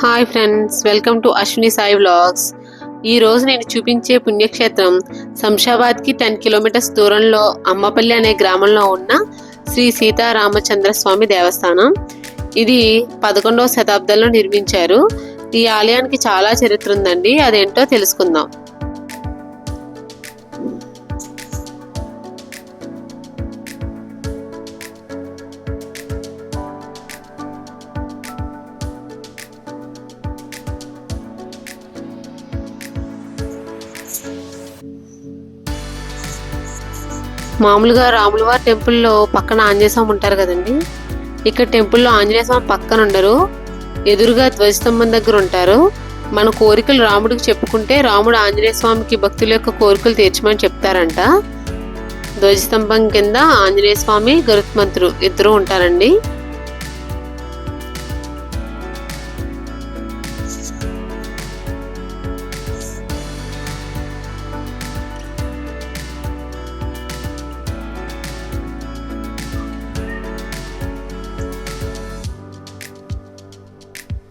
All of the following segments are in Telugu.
Hi friends welcome to Ashwini Sai vlogs ఈరోజు నేను చూపించే పుణ్యక్షేత్రం శంషాబాద్కి టెన్ కిలోమీటర్స్ దూరంలో అమ్మపల్లి అనే గ్రామంలో ఉన్న శ్రీ సీతారామచంద్ర స్వామి దేవస్థానం. ఇది పదకొండవ శతాబ్దంలో నిర్మించారు. ఈ ఆలయానికి చాలా చరిత్ర ఉందండి అదేంటో తెలుసుకుందాం. మామూలుగా రాములవారి టెంపుల్లో పక్కన ఆంజనేయ స్వామి ఉంటారు కదండి. ఇక్కడ టెంపుల్లో ఆంజనేయ స్వామి పక్కన ఉండరు. ఎదురుగా ధ్వజస్తంభం దగ్గర ఉంటారు. మన కోరికలు రాముడికి చెప్పుకుంటే రాముడు ఆంజనేయ స్వామికి భక్తుల యొక్క కోరికలు తీర్చమని చెప్తారంట. ధ్వజస్తంభం కింద ఆంజనేయ స్వామి గరుత్మంతుడు ఇద్దరు ఉంటారండి.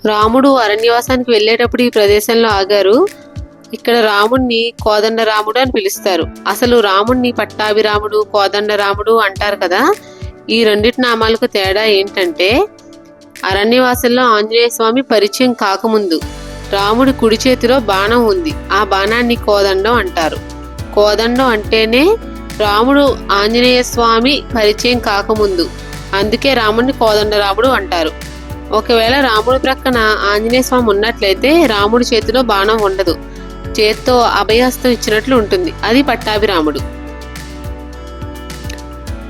రాముడు అరణ్యవాసానికి వెళ్ళేటప్పుడు ఈ ప్రదేశంలో ఆగారు. ఇక్కడ రాముణ్ణి కోదండ రాముడు అని పిలుస్తారు. అసలు రాముణ్ణి పట్టాభిరాముడు కోదండ రాముడు అంటారు కదా. ఈ రెండిటి నామాలకు తేడా ఏంటంటే అరణ్యవాసంలో ఆంజనేయ స్వామి పరిచయం కాకముందు రాముడి కుడి చేతిలో బాణం ఉంది. ఆ బాణాన్ని కోదండం అంటారు. కోదండం అంటేనే రాముడు ఆంజనేయ స్వామి పరిచయం కాకముందు. అందుకే రాముడిని కోదండరాముడు అంటారు. ఒకవేళ రాముడి ప్రక్కన ఆంజనేయ స్వామి ఉన్నట్లయితే రాముడి చేతిలో బాణం ఉండదు. చేత్తో అభయహస్తం ఇచ్చినట్లు ఉంటుంది. అది పట్టాభిరాముడు.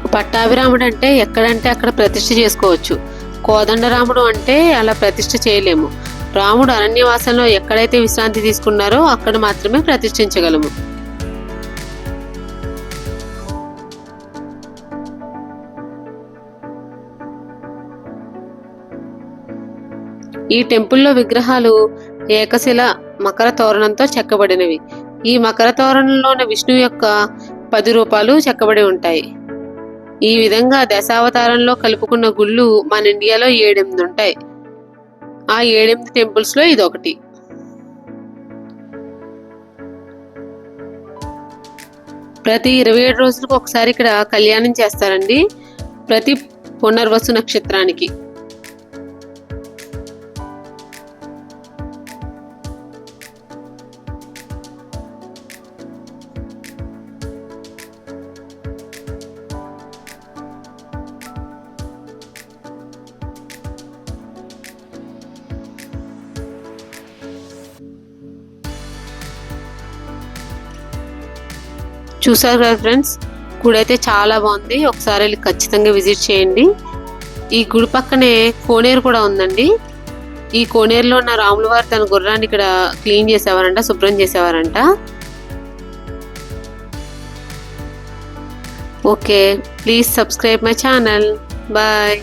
పట్టాభిరాముడు అంటే ఎక్కడంటే అక్కడ ప్రతిష్ఠ చేసుకోవచ్చు. కోదండరాముడు అంటే అలా ప్రతిష్ఠ చేయలేము. రాముడు అరణ్యవాసంలో ఎక్కడైతే విశ్రాంతి తీసుకున్నారో అక్కడ మాత్రమే ప్రతిష్ఠించగలము. ఈ టెంపుల్లో విగ్రహాలు ఏకశిల మకర తోరణంతో చెక్కబడినవి. ఈ మకర తోరణంలోని విష్ణు యొక్క పది రూపాలు చెక్కబడి ఉంటాయి. ఈ విధంగా దశావతారంలో కలుపుకున్న గుళ్ళు మన ఇండియాలో ఏడెనిమిది ఉంటాయి. ఆ ఏడెనిమిది టెంపుల్స్లో ఇది ఒకటి ప్రతి ఇరవై ఏడు రోజులకు ఒకసారి ఇక్కడ కళ్యాణం చేస్తారండి. ప్రతి పునర్వసు నక్షత్రానికి. చూసారు కదా ఫ్రెండ్స్? గుడి అయితే చాలా బాగుంది. ఒకసారి వెళ్ళి ఖచ్చితంగా విజిట్ చేయండి. ఈ గుడి పక్కనే కోనేరు కూడా ఉందండి. ఈ కోనేరులో ఉన్న రాముల వారు తన గుర్రాన్ని ఇక్కడ క్లీన్ చేసేవారంట శుభ్రం చేసేవారంట. Okay please subscribe my channel. Bye.